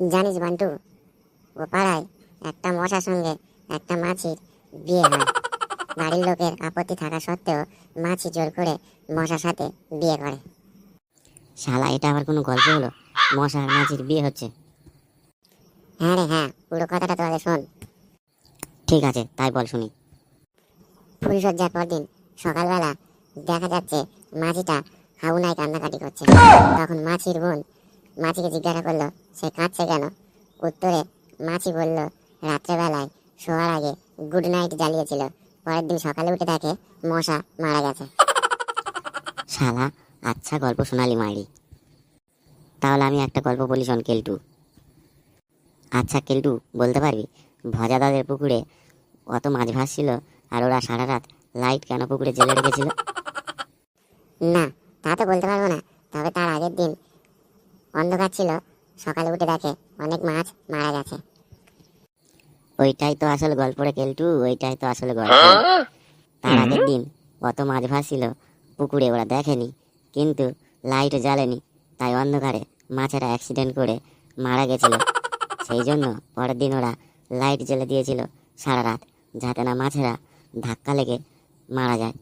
জানিস বান্টু ও পাড়ায় একটা মশার সঙ্গে একটা মাছির বিয়ে হয়। বাড়ির লোকের আপত্তি থাকা সত্ত্বেও মাছি জোর করে মশার সাথে বিয়ে করে। শালা এটা আবার কোনো গল্প হলো? মশা আর মাছির বিয়ে হচ্ছে। হ্যাঁ রে হ্যাঁ পুরো কথাটা তোদের শোন। ঠিক আছে তাই বল শুনি। ফুলসজ্জার পরদিন সকালবেলা দেখা যাচ্ছে মাছিটা হাউনায় কান্নাকাটি করছে। তখন মাছির বোন মাছিকে জিজ্ঞাসা করল সে কাঁদছে কেন? উত্তরে মাছি বলল রাত্রেবেলায় শোয়ার আগে গুড নাইট জ্বালিয়েছিল। পরের দিন সকালে উঠে দেখে মশা মারা গেছে। শালা আচ্ছা গল্প শোনালি মারি তাহলে আমি একটা গল্প বলি শোন কেলটু। আচ্ছা কেলটু বলতে পারবি? ভজা দাদের পুকুরে অত মাছ ভাসছিল আর ওরা সারা রাত লাইট কেন পুকুরে জেলে রেখেছিল? না তা তো বলতে পারব না। তবে তার আগের দিন অন্ধকার ছিল সকালে উঠে দেখে অনেক মাছ মারা গেছে। ওইটাই তো আসল গল্প রে কেলটু ওইটাই তো আসলে গল্প। তার আগের দিন কত মাছ ভাসছিল পুকুরে ওরা দেখেনি কিন্তু লাইট জ্বালেনি তাই অন্ধকারে মাছেরা অ্যাক্সিডেন্ট করে মারা গেছিল। সেই জন্য পরের দিন ওরা লাইট জ্বেলে দিয়েছিল সারা রাত যাতে না মাছেরা ধাক্কা লেগে মারা যায়।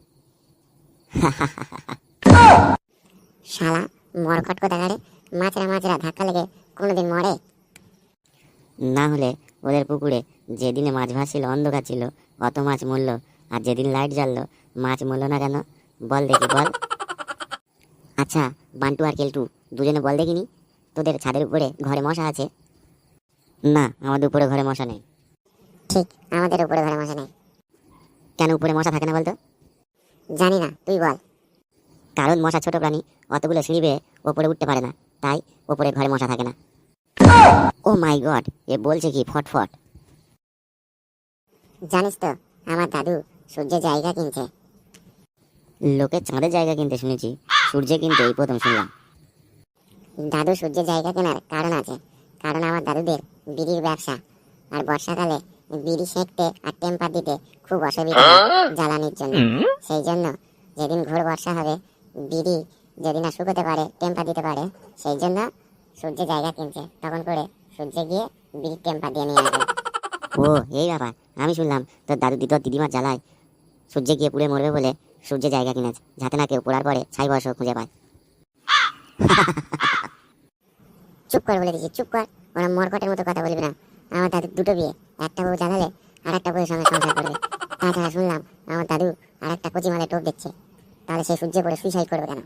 শালা মরকট কোথাকারে মাছেরা মাছেরা ধাক্কা লেগে কোনোদিন মরে না হলে ওদের পুকুরে যেদিনে মাছ ভাসছিল অন্ধকার ছিল অত মাছ মরল। আর যেদিন লাইট জ্বাললো মাছ মরল না কেন? বল দেখি বল। আচ্ছা বান্টু আর কেলটু দুজনে বল দেখিনি? তোদের ছাদের উপরে ঘরে মশা আছে? না আমাদের উপরে ঘরে মশা নেই। ঠিক আমাদের উপরে ঘরে মশা নেই। কেন উপরে মশা থাকে না বলতো? জানি না তুই বল। কারণ মশা ছোট প্রাণী অতগুলো সিঁড়ি বেয়ে ওপরে উঠতে পারে না। তাই ওপরে ঘরে মশা থাকে না। ও মাই গড এ বলছে কি ফটফট। জানিস তো আমার দাদু সূর্যের জায়গা কিনছে। লোকে চাঁদের জায়গা কিনতে শুনেছি সূর্যে কিনতে এই প্রথম শুনলাম। দাদু সূর্যের জায়গা কেনার কারণ আছে কারণ আমার দাদুদের বিড়ির ব্যবসা। আর বর্ষাকালে বিড়ি সেঁকতে আর টেম্পার দিতে খুব অসুবিধা হয় জ্বালানির জন্য। সেই জন্য যেদিন ঘোর বর্ষা হবে বিড়ি যেদিন আর শুকোতে পারে টেম্পার দিতে পারে সেই জন্য সূর্যের জায়গা কিনছে। তখন করে সূর্যে গিয়ে বিড়ির টেম্পার দিয়ে নিয়ে আসবে। ও এই ব্যাপার। আমি শুনলাম তোর দাদু দিদি দিদিমার জ্বালায় সূর্যে গিয়ে পুড়ে মরবে বলে সূর্যে জায়গা কিনেছে। যাতে না কেউ পোড়ার পরে ছাই বয়স খুঁজে পায়। চুপ কর বলে দিচ্ছি চুপ কর। ওরা মরকটের মতো কথা বলবি না। আমার দাদু দুটো বিয়ে, একটা বউ জানালে আর একটা বউয়ের সঙ্গে সংসার করবে। তাছাড়া শুনলাম আমার দাদু আর একটা কচি মালে টোপ দিচ্ছে। তাহলে সে সূর্যে পড়ে সুইসাইড করবে কেন?